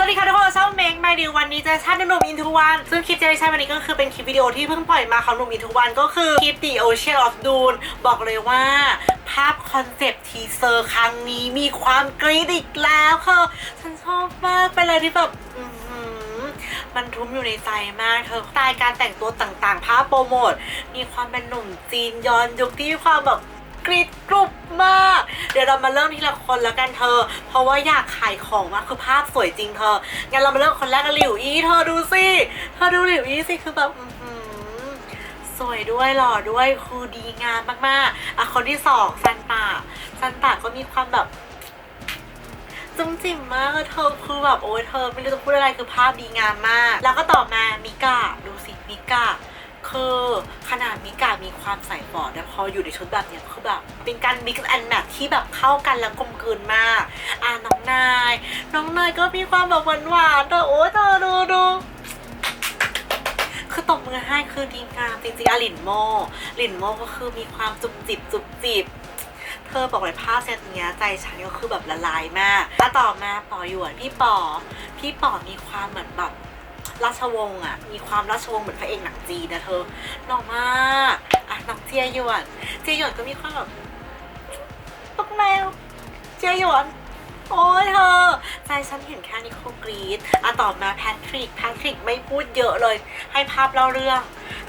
สวัสดีค่ะทุกคนช่องเมกมาดิววันนี้จะชาติหนุ่มอินทูวันซึ่งคลิปเจเนอเรชันวันนี้ก็คือเป็นคลิปวิดีโอที่เพิ่งปล่อยมาของหนุ่มอินทูวันก็คือคลิป The Ocean of Dune บอกเลยว่าภาพคอนเซปต์ทีเซอร์ครั้งนี้มีความกรี๊ดอีกแล้วค่ะฉันชอบมากเป็นอะไรที่แบบมันทุ้มอยู่ในใจมากเธอสไตล์การแต่งตัวต่างๆภาพโปรโมทมีความเป็นหนุ่มจีนย้อนยุคที่มีความแบบ กรีดกรุบมาก เดี๋ยวเรามาเริ่มทีละคนแล้วกันเธอ เพราะว่าอยากขายของมากคือภาพสวยจริงเธอ งั้นเรามาเริ่มคนแรกกันหลิวอี้เธอดูสิ เธอดูหลิวอี้สิคือแบบอื้อหือสวยด้วยหล่อด้วยคือดีงามมากๆ อะคนที่สองซันตาซันตาก็มีความแบบจุ้มจิ๋มมากเธอคือแบบโอ้ยเธอไม่รู้จะพูดอะไรคือภาพดีงามมาก แล้วก็ต่อมามิกาดูสิมิกา คือขนาดมิกามีความใส่ฟอร์ดแต่พออยู่ในชุดแบบเนี้ยคือแบบเป็นการ mix and match ที่แบบเข้ากันแล้วกลมกลืนมาก อะน้องนาย น้องนายก็มีความแบบหวานหวานๆแต่โอ้ยเธอดูดูคือตบมือให้คือดีงามจริงๆอะหลินโมลินโมก็คือมีความจุบจิบจุบจิบเธอบอกเลยภาพเซตเนี้ยใจฉันก็คือแบบละลายมากแล้วต่อมาปอหยวนพี่ปอ พี่ปอมีความเหมือนแบบ ราชวงศ์อะ มีความราชวงศ์เหมือนพระเอกหนังจีนนะเธอหล่อมากอะน้องเจียหยวนเจียหยวนก็มีความแบบตกแมวเจียหยวนโอ้ยเธอใจฉันเห็นแค่นี้คงกรีดอะต่อมาแพทริกแพทริกไม่พูดเยอะเลย ให้ภาพเล่าเรื่อง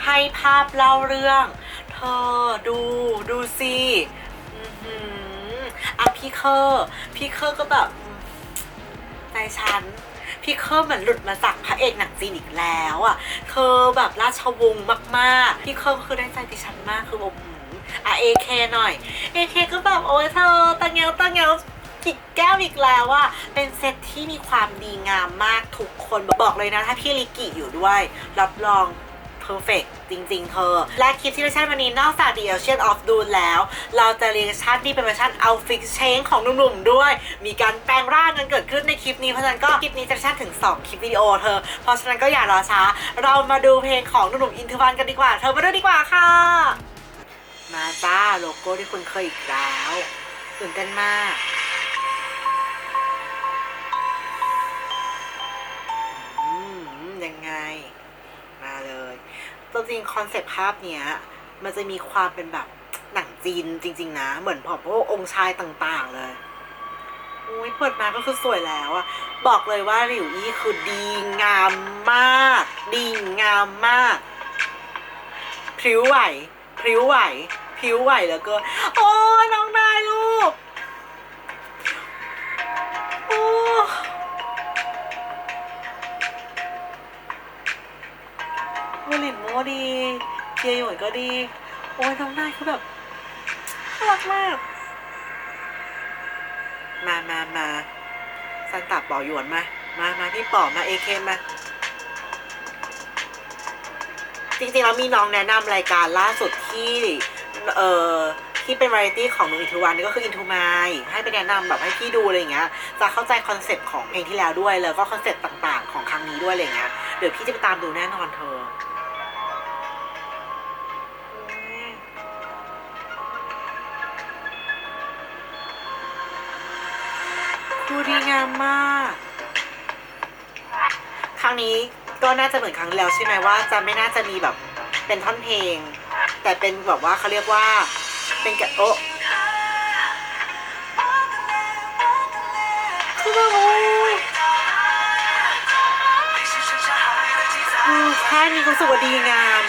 ให้ภาพเล่าเรื่อง เธอดูดูสิอือฮึอะพี่เคอร์พี่เคอร์ก็แบบใจฉัน พี่เคอร์เหมือนหลุดมาจากพระเอกหนังจีนอีกแล้วอะเธอแบบราชวงศ์มากๆ พี่เคอร์คือได้ใจดิฉันมากคือแบบอะเอเคหน่อยเอเคก็แบบโอ้ยเธอตังเงวตังเงวกิกแก้วอีกแล้วว่าเป็นเซตที่มีความดีงามมากทุกคนบอกเลยนะ ถ้าพี่ลิกิอยู่ด้วย รับรอง เพอร์เฟกจริง ๆ เธอ และคลิปที่เร์ชันวันนี้นอกจาก The Ocean of Dune แล้ว เราจะเรียนชั่นที่เป็นเวอร์ชัน Outfit Change ของหนุ่มๆด้วย มีการแปลงร่างกันเกิดขึ้นในคลิปนี้ เพราะฉะนั้นก็คลิปนี้จะชั่นถึง 2 คลิปวิดีโอเธอ เพราะฉะนั้นก็อย่ารอช้า เรามาดูเพลงของหนุ่มๆอินทวันกันดีกว่า เธอมาดูดีกว่าค่ะ มาจ้าโลโก้ที่คุณเคยอีกแล้วตื่นเต้นมาก ตัวจริงคอนเซปต์ภาพเนี้ยมันจะมีความเป็นแบบหนังจีนจริง ๆ นะ เหมือนพอพวกองค์ชายต่าง ๆ เลยอุ้ยเปิดมาก็คือสวยแล้วอะบอกเลยว่าหลิวอี้คือดีงามมาก ดีงามมาก พริ้วไหว พริ้วไหว พริ้วไหวแล้วก็ โอ้น้องนายลูก ดี โอ้ยน้องนายคือแบบน่ารักมาก มามามาซันตับปอหยวนมา มามาพี่ป๋อมาเอเคมา จริงๆแล้วมีน้องแนะนำรายการล่าสุดที่เอ่อที่เป็นวาไรตี้ของนุอินทูวันนี่ก็คืออินทูมายให้ไปแนะนำแบบให้พี่ดูอะไรอย่างเงี้ย จะเข้าใจคอนเซปต์ของเพลงที่แล้วด้วย แล้วก็คอนเซปต์ต่างๆ ของครั้งนี้ด้วยอะไรอย่างเงี้ย เดี๋ยวพี่จะไปตามดูแน่นอนเธอ ดูดีงามมาก ครั้งนี้ก็น่าจะเหมือนครั้งที่แล้วใช่ไหมว่า จะไม่น่าจะมีแบบเป็นท่อนเพลง แต่เป็นแบบว่าเขาเรียกว่า เป็นกะโอะคือแบบโอ้ยแค่นี้ก็สึกว่าดีงาม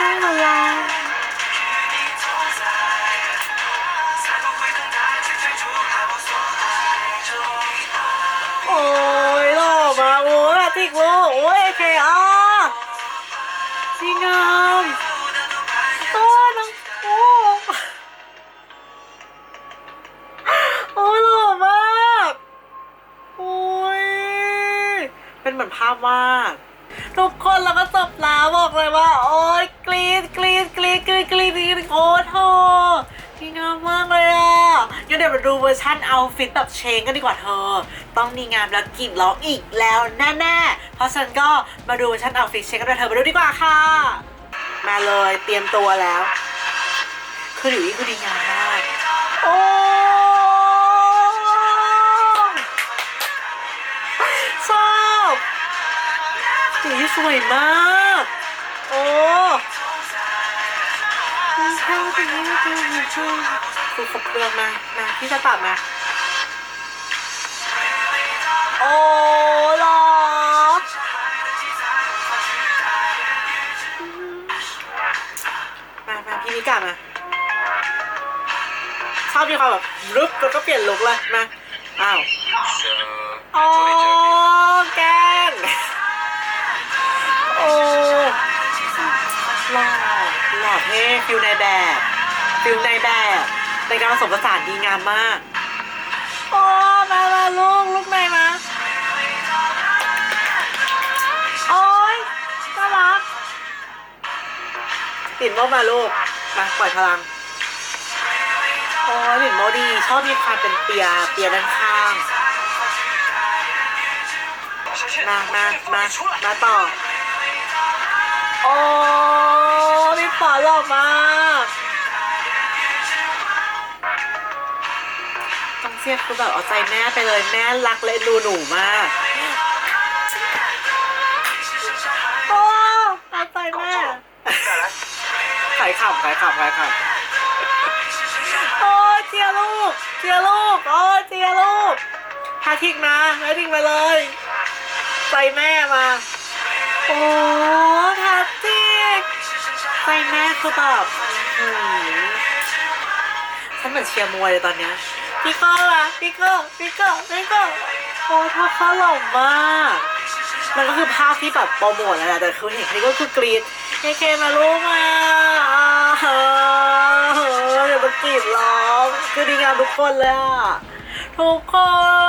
น่ารักากโอ้ยทิกโลโอ้ยเคอะดีงามโอ้ยน้องโอ้โอ้ยหล่อมากโอ้ยเป็นเหมือนภาพวาดทุกคนแล้วก็จบแล้วบอกเลยว่า โอ้ยกรี๊ดกรี๊ดกรี๊ดกรี๊ดกรี๊ดกรี๊ดโอ้โหดีงามมากเลยอะ งั้นเดี๋ยวมาดูเวอร์ชันเอาฟิตแบบเชงกันดีกว่าเธอ ต้องมีงามแล้วกรีดร้องอีกแล้วแน่ๆ เพราะฉันก็มาดูเวอร์ชันเอาฟิตเชงกันด้วยเธอมาดูดีกว่าค่ะ มาเลยเตรียมตัวแล้ว คืออยู่นี่คือดีงานมากโอ้ชอบสีสวยมาก โอ้ How do you do your? คือครบเครื่องมามาพี่จะตัดมาโอ้หรอมามาพี่นิกามาชอบมีความแบบรุบแล้วก็เปลี่ยนลุกเลยมาอ้าวโอ้แกงโอ้หล่อหล่อเท่ฟิลในแบบฟิลในแบบ ในการผสมผสานดีงามมาก โอ้ มามาลูกลูกในมา โอ้ยน่ารักหลินโมมาลูก มาปล่อยพลัง โอ้ยหลินโมดี ชอบมีความเป็นเปีย เปียด้านข้าง มา มา มา มาต่อ โอ้พี่ปอหล่อมาก เสียคือแบบเอาใจแม่ไปเลยแม่รักและดูหนูมากโอ้เอาใจแม่ขายขำขายขำขายขำโอ้เจียลูกเจียลูกโอ้เจียลูกพาทิ้งนะพาทิ้งไปเลยใจแม่มาโอ้พาทิ้งใจแม่คือแบบอื้อหือฉันเหมือนเชียร์มวยเลยตอนเนี้ย พี่ก้อละพี่ก้อพี่ก้อพี่ก้อโอ้ท่าเขาหล่อมากมันก็คือภาพที่แบบโปรโมทแล้วแหละแต่คือเห็นนี่ก็คือกรีดเคเคมาลูกมาอ่าเฮ้อเดี๋ยวมันกรีดร้องคือดีงามทุกคนเลยอะ ทุกค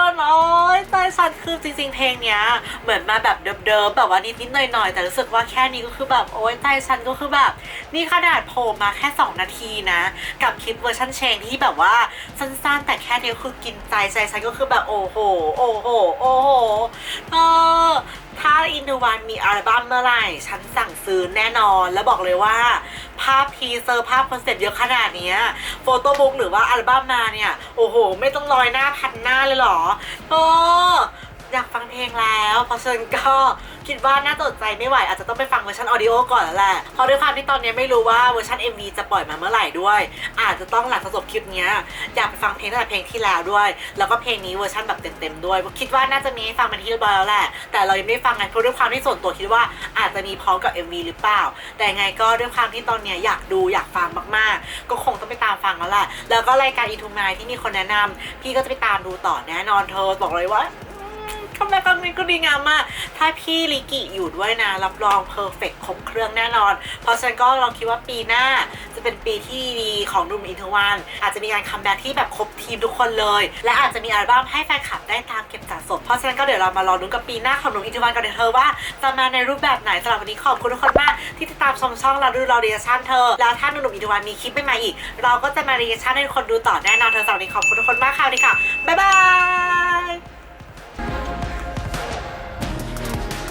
นโอ้ยตายสั่นคือจริงๆ เพลงเนี้ย เหมือนมาแบบเดิมๆแบบว่านิดๆหน่อยๆ แต่รู้สึกว่าแค่นี้ก็คือแบบโอ้ยตายฉันก็คือแบบ นี่ขนาดโผล่มาแค่ 2 นาทีนะ กับคลิปเวอร์ชันเชงที่แบบว่าสั้นๆ แต่แค่นี้คือกินใจใจฉันก็คือแบบโอ้โหโอ้โหโอ้โหเออ ถ้าอินดูวันมีอัลบั้มเมื่อไหร่ ฉันสั่งซื้อแน่นอน แล้วบอกเลยว่า ภาพพีเซอร์ภาพคอนเซ็ปต์เยอะขนาดนี้โฟโต้บุ๊กหรือว่าอัลบั้มมาเนี่ย โอ้โห ไม่ต้องลอยหน้าพันหน้าเลยเหรอเอ อยากฟังเพลงแล้ว เพราะฉะนั้นก็คิดว่าน่าตดใจไม่ไหว อาจจะต้องไปฟังเวอร์ชันออดิโอก่อนแล้วแหละ เพราะด้วยความที่ตอนนี้ไม่รู้ว่าเวอร์ชัน MV จะปล่อยมาเมื่อไหร่ด้วย อาจจะต้องหลังจบคลิปนี้อยากไปฟังเพลงตั้งแต่เพลงที่แล้วด้วย แล้วก็เพลงนี้เวอร์ชันแบบเต็มๆด้วย คิดว่าน่าจะมีให้ฟังเป็นที่เรียบร้อยแล้วแหละ แต่เรายังไม่ฟังไงเพราะด้วยความที่ส่วนตัวคิดว่าอาจจะมีพร้อมกับ MV หรือเปล่า แต่ไงก็ด้วยความที่ตอนนี้อยากดูอยากฟังมากๆ ก็คงต้องไปตามฟังแล้วแหละ แล้วก็รายการอีทูมายที่มีคนแนะนำพี่ก็จะไปตามดูต่อแน่นอนเธอบอกเลยว่า คำแรกครั้งนี้ก็ดีงามมาก ถ้าพี่ลิกิอยู่ด้วยนะ รับรองเพอร์เฟกครบเครื่องแน่นอน เพราะฉะนั้นก็ลองคิดว่าปีหน้าจะเป็นปีที่ดีของดุมอินทวัน อาจจะมีการคัมแบ็กที่แบบครบทีมทุกคนเลย และอาจจะมีอัลบั้มให้แฟนคลับได้ตามเก็บสะสม เพราะฉะนั้นก็เดี๋ยวเรามารอลุ้นกับปีหน้าของดุมอินทวันกันเดี๋ยวเธอว่าจะมาในรูปแบบไหนสำหรับวันนี้ขอบคุณทุกคนมากที่ติดตามชมช่องเราดูเราเรียชั่นเธอ แล้วถ้าหนุ่มอินทวันมีคลิปใหม่ๆอีก เราก็จะมาเรียชั่นให้ทุกคนดูต่อแน่นอนเธอสำหรับวันนี้ขอบคุณทุกคนมากค่ะดีค่ะบ๊ายบาย